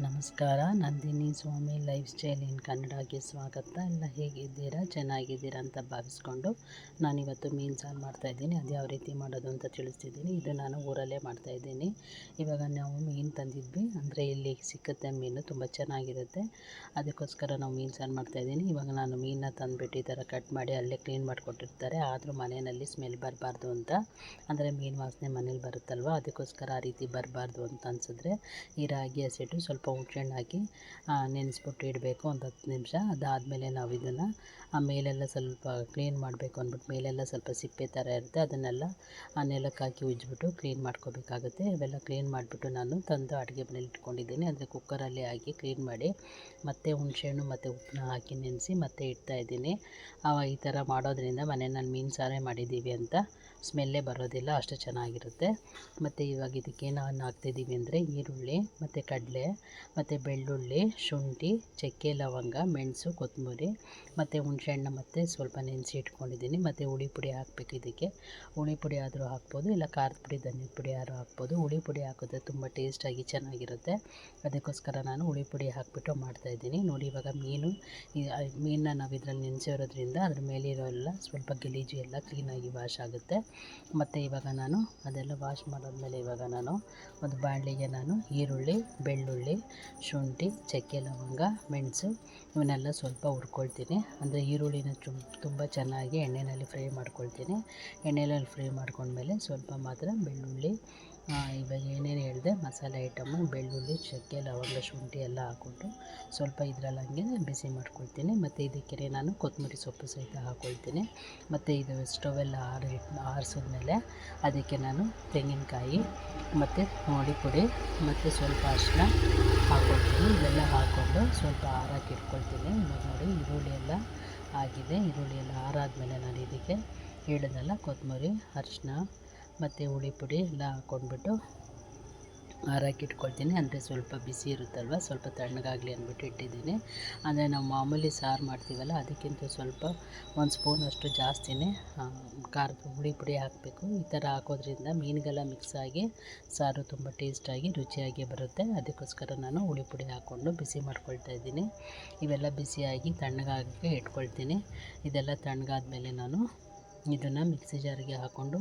ನಮಸ್ಕಾರ, Nandini Swamy lifestyle in ಕನ್ನಡಗೆ ಸ್ವಾಗತ. ಎಲ್ಲ ಹೇಗಿದ್ದೀರಾ? ಚೆನ್ನಾಗಿದ್ದೀರಾ ಅಂತ ಭಾವಿಸ್ಕೊಂಡು ನಾನಿವತ್ತು ಮೀನು ಸಾರು ಮಾಡ್ತಾಯಿದ್ದೀನಿ ಅದು ಯಾವ ರೀತಿ ಮಾಡೋದು ಅಂತ ತಿಳಿಸ್ತಿದ್ದೀನಿ. ಇದು ನಾನು ಊರಲ್ಲೇ ಮಾಡ್ತಾಯಿದ್ದೀನಿ ಇವಾಗ ನಾವು ಮೀನು ತಂದಿದ್ವಿ. ಅಂದರೆ ಇಲ್ಲಿ ಸಿಕ್ಕುತ್ತೆ ಮೀನು, ತುಂಬ ಚೆನ್ನಾಗಿರುತ್ತೆ. ಅದಕ್ಕೋಸ್ಕರ ನಾವು ಮೀನು ಸಾರು ಮಾಡ್ತಾಯಿದ್ದೀನಿ ಇವಾಗ ನಾನು ಮೀನನ್ನ ತಂದುಬಿಟ್ಟು ಈ ಥರ ಕಟ್ ಮಾಡಿ ಅಲ್ಲೇ ಕ್ಲೀನ್ ಮಾಡಿಕೊಟ್ಟಿರ್ತಾರೆ. ಆದರೂ ಮನೆಯಲ್ಲಿ ಸ್ಮೆಲ್ ಬರಬಾರ್ದು ಅಂತ. ಅಂದರೆ ಮೀನು ವಾಸನೆ ಮನೇಲಿ ಬರುತ್ತಲ್ವ? ಅದಕ್ಕೋಸ್ಕರ ಆ ರೀತಿ ಬರಬಾರ್ದು ಅಂತ ಅನಿಸಿದ್ರೆ ಈ ರಾಗಿ ಹಸಿಟ್ಟು ಸ್ವಲ್ಪ ಹುಣ್ಸೆಹಣ್ಣು ಹಾಕಿ ನೆನೆಸ್ಬಿಟ್ಟು ಇಡಬೇಕು ಒಂದು ಹತ್ತು ನಿಮಿಷ. ಅದಾದಮೇಲೆ ನಾವು ಇದನ್ನು, ಆ, ಮೇಲೆಲ್ಲ ಸ್ವಲ್ಪ ಕ್ಲೀನ್ ಮಾಡಬೇಕು ಅಂದ್ಬಿಟ್ಟು ಮೇಲೆಲ್ಲ ಸ್ವಲ್ಪ ಸಿಪ್ಪೆ ಥರ ಇರುತ್ತೆ, ಅದನ್ನೆಲ್ಲ, ಆ ನೆಲಕ್ಕೆ ಹಾಕಿ ಉಜ್ಜಿಬಿಟ್ಟು ಕ್ಲೀನ್ ಮಾಡ್ಕೋಬೇಕಾಗುತ್ತೆ. ಇವೆಲ್ಲ ಕ್ಲೀನ್ ಮಾಡಿಬಿಟ್ಟು ನಾನು ತಂದು ಅಡುಗೆ ಮನೇಲಿ ಇಟ್ಕೊಂಡಿದ್ದೀನಿ. ಅಂದರೆ ಕುಕ್ಕರಲ್ಲಿ ಹಾಕಿ ಕ್ಲೀನ್ ಮಾಡಿ, ಮತ್ತು ಹುಣಸೆಹಣ್ಣು ಮತ್ತು ಉಪ್ಪನ್ನ ಹಾಕಿ ನೆನೆಸಿ ಮತ್ತೆ ಇಡ್ತಾಯಿದ್ದೀನಿ ಈ ಥರ ಮಾಡೋದ್ರಿಂದ ನಾನು ಮೀನು ಸಾರೇ ಮಾಡಿದ್ದೀವಿ ಅಂತ ಸ್ಮೆಲ್ಲೇ ಬರೋದಿಲ್ಲ, ಅಷ್ಟು ಚೆನ್ನಾಗಿರುತ್ತೆ. ಮತ್ತು ಇವಾಗ ಇದಕ್ಕೆ ನಾನು ಹಾಕ್ತಿದ್ದೀವಿ ಅಂದರೆ ಈರುಳ್ಳಿ, ಮತ್ತು ಕಡಲೆ ಮತ್ತು ಬೆಳ್ಳುಳ್ಳಿ, ಶುಂಠಿ, ಚಕ್ಕೆ, ಲವಂಗ, ಮೆಣಸು, ಕೊತ್ತಂಬರಿ, ಮತ್ತು ಹುಣಸೆಹಣ್ಣು ಮತ್ತು ಸ್ವಲ್ಪ ನೆನೆಸಿ ಇಟ್ಕೊಂಡಿದ್ದೀನಿ ಮತ್ತು ಹುಳಿ ಪುಡಿ ಹಾಕಬೇಕು ಇದಕ್ಕೆ. ಹುಳಿ ಪುಡಿ ಆದರೂ ಹಾಕ್ಬೋದು, ಇಲ್ಲ ಖಾರದ ಪುಡಿ ಧನಿಯ ಪುಡಿ ಆದರೂ ಹಾಕ್ಬೋದು. ಹುಳಿ ಪುಡಿ ಹಾಕಿದ್ರೆ ತುಂಬ ಟೇಸ್ಟಾಗಿ ಚೆನ್ನಾಗಿರುತ್ತೆ. ಅದಕ್ಕೋಸ್ಕರ ನಾನು ಹುಳಿ ಪುಡಿ ಹಾಕಿಬಿಟ್ಟು ಮಾಡ್ತಾಯಿದ್ದೀನಿ ನೋಡಿ, ಇವಾಗ ಮೀನು ಮೀನನ್ನ ನಾವು ಇದರಲ್ಲಿ ನೆನೆಸಿರೋದ್ರಿಂದ ಅದ್ರ ಮೇಲಿರೋ ಎಲ್ಲ ಸ್ವಲ್ಪ ಗಲೀಜು ಎಲ್ಲ ಕ್ಲೀನಾಗಿ ವಾಶ್ ಆಗುತ್ತೆ. ಮತ್ತು ಇವಾಗ ನಾನು ಅದೆಲ್ಲ ವಾಶ್ ಮಾಡಾದ್ಮೇಲೆ ಇವಾಗ ನಾನು ಒಂದು ಬಾಣಲಿಗೆ ನಾನು ಈರುಳ್ಳಿ, ಬೆಳ್ಳುಳ್ಳಿ ಶುಂಠಿ, ಚಕ್ಕೆ ಲವಂಗ, ಮೆಣಸು ಇವನ್ನೆಲ್ಲ ಸ್ವಲ್ಪ ಹುರ್ಕೊಳ್ತೀನಿ. ಅಂದರೆ ಈರುಳ್ಳಿನ ತುಂಬ ಚೆನ್ನಾಗಿ ಎಣ್ಣೆಯಲ್ಲಿ ಫ್ರೈ ಮಾಡ್ಕೊಳ್ತೀನಿ. ಎಣ್ಣೆಯಲ್ಲಿ ಫ್ರೈ ಮಾಡ್ಕೊಂಡ್ಮೇಲೆ ಸ್ವಲ್ಪ ಮಾತ್ರ ಬೆಳ್ಳುಳ್ಳಿ ಇವಾಗ ಏನೇನು ಹೇಳಿದೆ, ಮಸಾಲೆ ಐಟಮು ಬೆಳ್ಳುಳ್ಳಿ, ಚಕ್ಕೆ, ಲವಂಗ, ಶುಂಠಿ ಎಲ್ಲ ಹಾಕ್ಕೊಂಡು ಸ್ವಲ್ಪ ಇದರಲ್ಲಿ ಹಂಗೆ ಬಿಸಿ ಮಾಡ್ಕೊಳ್ತೀನಿ. ಮತ್ತು ಇದಕ್ಕೆ ನಾನು ಕೊತ್ತಂಬರಿ ಸೊಪ್ಪು ಸಹಿತ ಹಾಕ್ಕೊಳ್ತೀನಿ ಮತ್ತು ಇದು ಸ್ಟವೆಲ್ಲ ಆರಿ ಆರಿಸಿದ್ಮೇಲೆ ಅದಕ್ಕೆ ನಾನು ತೆಂಗಿನಕಾಯಿ, ಮತ್ತು ನೋಡಿ ಪುಡಿ, ಮತ್ತು ಸ್ವಲ್ಪ ಅರಿಶಿನ ಹಾಕ್ಕೊಳ್ತೀನಿ ಇವೆಲ್ಲ ಹಾಕ್ಕೊಂಡು ಸ್ವಲ್ಪ ಆರಕ್ಕೆ ಇಟ್ಕೊಳ್ತೀನಿ. ಇವಾಗ ನೋಡಿ ಈರುಳ್ಳಿ ಎಲ್ಲ ಆಗಿದೆ. ಈರುಳ್ಳಿ ಎಲ್ಲ ಆರಾದಮೇಲೆ ನಾನು ಇದಕ್ಕೆ ಹೇಳಿದ್ನಲ್ಲ ಕೊತ್ತಂಬರಿ ಅರಿಶಿನ ಮತ್ತು ಹುಳಿ ಪುಡಿ ಎಲ್ಲ ಹಾಕ್ಕೊಂಡ್ಬಿಟ್ಟು ಇಟ್ಕೊಳ್ತೀನಿ. ಅಂದರೆ ಸ್ವಲ್ಪ ಬಿಸಿ ಇರುತ್ತಲ್ವ, ಸ್ವಲ್ಪ ತಣ್ಣಗಾಗಲಿ ಅಂದ್ಬಿಟ್ಟು ಇಟ್ಟಿದ್ದೀನಿ. ಅಂದರೆ ನಾವು ಮಾಮೂಲಿ ಸಾರು ಮಾಡ್ತೀವಲ್ಲ, ಅದಕ್ಕಿಂತ ಸ್ವಲ್ಪ ಒಂದು ಸ್ಪೂನಷ್ಟು ಜಾಸ್ತಿನೇ ಖಾರದ ಹುಳಿ ಪುಡಿ ಹಾಕಬೇಕು. ಈ ಥರ ಹಾಕೋದ್ರಿಂದ ಮೀನುಗೆಲ್ಲ ಮಿಕ್ಸ್ ಆಗಿ ಸಾರು ತುಂಬ ಟೇಸ್ಟಾಗಿ ರುಚಿಯಾಗಿ ಬರುತ್ತೆ. ಅದಕ್ಕೋಸ್ಕರ ನಾನು ಹುಳಿ ಪುಡಿ ಹಾಕ್ಕೊಂಡು ಬಿಸಿ ಮಾಡ್ಕೊಳ್ತಾ ಇದ್ದೀನಿ. ಇವೆಲ್ಲ ಬಿಸಿಯಾಗಿ ತಣ್ಣಗಾಗಿ ಇಟ್ಕೊಳ್ತೀನಿ. ಇದೆಲ್ಲ ತಣ್ಣಗಾದ ಮೇಲೆ ನಾನು ಇದನ್ನು ಮಿಕ್ಸಿ ಜಾರಿಗೆ ಹಾಕ್ಕೊಂಡು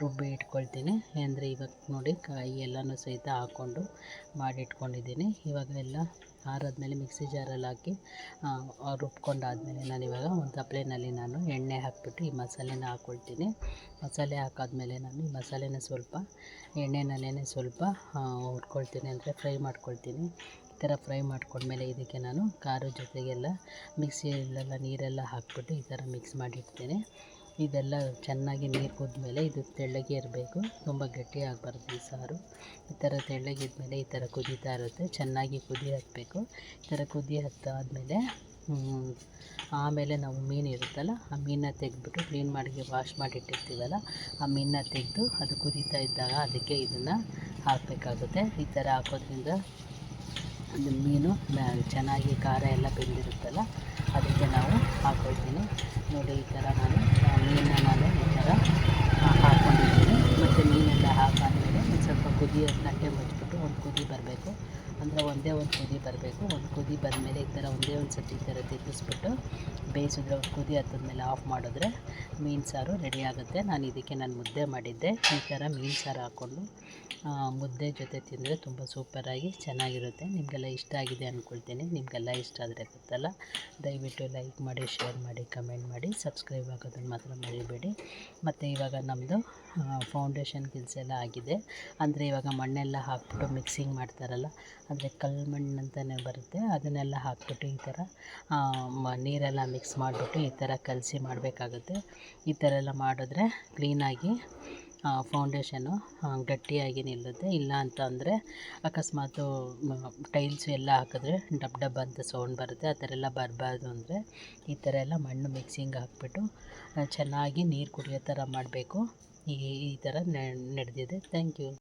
ರುಬ್ಬಿ ಇಟ್ಕೊಳ್ತೀನಿ. ಅಂದರೆ ಇವಾಗ ನೋಡಿ ಕಾಯಿ ಎಲ್ಲನೂ ಸಹಿತ ಹಾಕ್ಕೊಂಡು ಮಾಡಿಟ್ಕೊಂಡಿದ್ದೀನಿ. ಇವಾಗ ಎಲ್ಲ ಆರಾದಮೇಲೆ ಮಿಕ್ಸಿ ಜಾರಲ್ಲಿ ಹಾಕಿ ರುಬ್ಕೊಂಡಾದಮೇಲೆ ನಾನು ಇವಾಗ ಒಂದು ತಪ್ಪಲೆನಲ್ಲಿ ನಾನು ಎಣ್ಣೆ ಹಾಕಿಬಿಟ್ಟು ಈ ಮಸಾಲೆನ ಹಾಕ್ಕೊಳ್ತೀನಿ ಮಸಾಲೆ ಹಾಕಾದ್ಮೇಲೆ ನಾನು ಈ ಮಸಾಲೆನ ಸ್ವಲ್ಪ ಎಣ್ಣೆನಲ್ಲೇ ಸ್ವಲ್ಪ ಹುರ್ಕೊಳ್ತೀನಿ. ಅಂದರೆ ಫ್ರೈ ಮಾಡ್ಕೊಳ್ತೀನಿ. ಈ ಥರ ಫ್ರೈ ಮಾಡ್ಕೊಂಡ್ಮೇಲೆ ಇದಕ್ಕೆ ನಾನು ಖಾರದ ಜೊತೆಗೆಲ್ಲ ಮಿಕ್ಸಿಯಲ್ಲೆಲ್ಲ ನೀರೆಲ್ಲ ಹಾಕ್ಬಿಟ್ಟು ಈ ಥರ ಮಿಕ್ಸ್ ಮಾಡಿಡ್ತೀನಿ. ಇದೆಲ್ಲ ಚೆನ್ನಾಗಿ ನೀರು ಕುದ್ದಮೇಲೆ ಇದು ತೆಳ್ಳಗೆ ಇರಬೇಕು. ತುಂಬ ಗಟ್ಟಿ ಆಗಬಾರ್ದು ಈ ಸಾರು. ಈ ಥರ ತೆಳ್ಳಗಿದ್ಮೇಲೆ ಈ ಥರ ಕುದೀತಾ ಇರುತ್ತೆ. ಚೆನ್ನಾಗಿ ಕುದಿ ಹಾಕಬೇಕು. ಈ ಥರ ಕುದಿ ಹತ್ತಾದಮೇಲೆ ಆಮೇಲೆ ನಾವು ಮೀನು ಇರುತ್ತಲ್ಲ, ಆ ಮೀನನ್ನ ತೆಗೆದ್ಬಿಟ್ಟು ಕ್ಲೀನ್ ಮಾಡಿ ವಾಶ್ ಮಾಡಿಟ್ಟಿರ್ತೀವಲ್ಲ, ಆ ಮೀನನ್ನ ತೆಗೆದು ಅದು ಕುದೀತಾ ಇದ್ದಾಗ ಅದಕ್ಕೆ ಇದನ್ನು ಹಾಕಬೇಕಾಗುತ್ತೆ. ಈ ಥರ ಹಾಕೋದ್ರಿಂದ ಅದು ಮೀನು ಚೆನ್ನಾಗಿ ಖಾರ ಎಲ್ಲ ಬೆಂದಿರುತ್ತಲ್ಲ, ಅದಕ್ಕೆ ನಾವು ಹಾಕೊಳ್ತೀನಿ. ನೋಡಿ, ಈ ಥರ ನಾನು ಮೀನನ್ನ ನಾನು ಈ ಥರ ಹಾಕ್ಕೊಂಡಿದ್ದೀನಿ ಮತ್ತು ಮೀನೆಲ್ಲ ಹಾಕಾದ್ಮೇಲೆ ಒಂದು ಸ್ವಲ್ಪ ಕುದಿ, ಗಂಟೆ ಮುಚ್ಚಿಬಿಟ್ಟು ಒಂದು ಕುದಿ ಬರಬೇಕು. ಅಂದರೆ ಒಂದೇ ಒಂದು ಕುದಿ ಬರಬೇಕು. ಒಂದು ಕುದಿ ಬಂದಮೇಲೆ ಈ ಥರ ಒಂದೇ ಒಂದು ಸರ್ತಿ ಈ ಥರ ತಿರುಗಿಸ್ಬಿಟ್ಟು ಬೇಯಿಸಿದ್ರೆ ಒಂದು ಕುದಿ ಹತ್ತಿದ್ಮೇಲೆ ಆಫ್ ಮಾಡಿದ್ರೆ ಮೀನು ಸಾರು ರೆಡಿ ಆಗುತ್ತೆ. ನಾನು ಇದಕ್ಕೆ ನಾನು ಮುದ್ದೆ ಮಾಡಿದ್ದೆ. ಈ ಥರ ಮೀನು ಸಾರು ಹಾಕ್ಕೊಂಡು ಮುದ್ದೆ ಜೊತೆ ತಿಂದರೆ ತುಂಬ ಸೂಪರಾಗಿ ಚೆನ್ನಾಗಿರುತ್ತೆ. ನಿಮಗೆಲ್ಲ ಇಷ್ಟ ಆಗಿದೆ ಅಂದ್ಕೊಳ್ತೀನಿ ನಿಮಗೆಲ್ಲ ಇಷ್ಟ ಆದರೆ ಗೊತ್ತಲ್ಲ? ದಯವಿಟ್ಟು ಲೈಕ್ ಮಾಡಿ ಶೇರ್ ಮಾಡಿ ಕಮೆಂಟ್ ಮಾಡಿ. ಸಬ್ಸ್ಕ್ರೈಬ್ ಆಗೋದನ್ನು ಮಾತ್ರ ಮರಿಬೇಡಿ. ಮತ್ತು ಇವಾಗ ನಮ್ಮದು ಫೌಂಡೇಶನ್ ಕೆಲಸ ಎಲ್ಲ ಆಗಿದೆ. ಅಂದರೆ ಇವಾಗ ಮಣ್ಣೆಲ್ಲ ಹಾಕ್ಬಿಟ್ಟು ಮಿಕ್ಸಿಂಗ್ ಮಾಡ್ತಾರಲ್ಲ, ಅಂದರೆ ಕಲ್ಲು ಮಣ್ಣು ಅಂತಲೇ ಬರುತ್ತೆ. ಅದನ್ನೆಲ್ಲ ಹಾಕ್ಬಿಟ್ಟು ಈ ಥರ ನೀರೆಲ್ಲ ಮಿಕ್ಸ್ ಮಾಡಿಬಿಟ್ಟು ಈ ಥರ ಕಲಸಿ ಮಾಡಬೇಕಾಗುತ್ತೆ. ಈ ಥರ ಎಲ್ಲ ಮಾಡಿದ್ರೆ ಕ್ಲೀನಾಗಿ ಫೌಂಡೇಶನು ಗಟ್ಟಿಯಾಗಿ ನಿಲ್ಲುತ್ತೆ. ಇಲ್ಲ ಅಂತ ಅಂದರೆ ಅಕಸ್ಮಾತು ಟೈಲ್ಸು ಎಲ್ಲ ಹಾಕಿದ್ರೆ ಡಬ್ ಡಬ್ ಅಂತ ಸೌಂಡ್ ಬರುತ್ತೆ. ಆ ಥರ ಎಲ್ಲ ಬರಬಾರ್ದು ಅಂದರೆ ಈ ಥರ ಎಲ್ಲ ಮಣ್ಣು ಮಿಕ್ಸಿಂಗ್ ಹಾಕ್ಬಿಟ್ಟು ಚೆನ್ನಾಗಿ ನೀರು ಕುಡಿಯೋ ಥರ ಮಾಡಬೇಕು. ಈ ಈ ಥರ ನಡೆದಿದೆ. Thank you